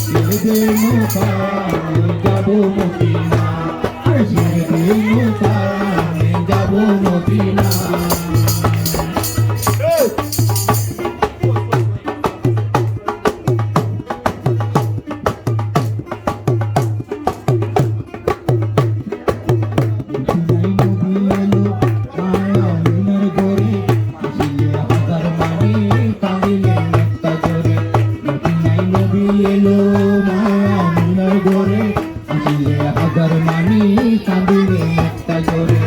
ছেড়ে নৌকা কাঁদিলে একটা জোরে।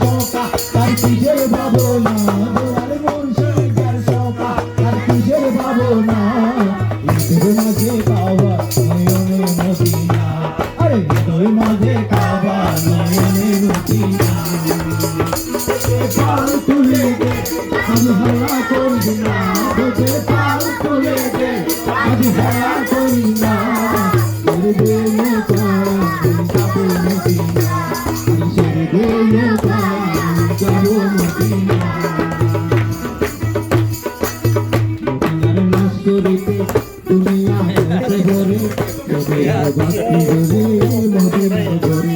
সকা তার কিসের ভাবনা? দয়াল মুর্শিদার সকা তার কিসের ভাবনা? মাঝে মদিনা আরে মাঝে হালা করি না তোকে পাল তুলে দে আমি হালা করি না মাস্তুরিতে তুমি আহেতে ঘরে তবে বাকি ঘরে মদিনার ঘরে?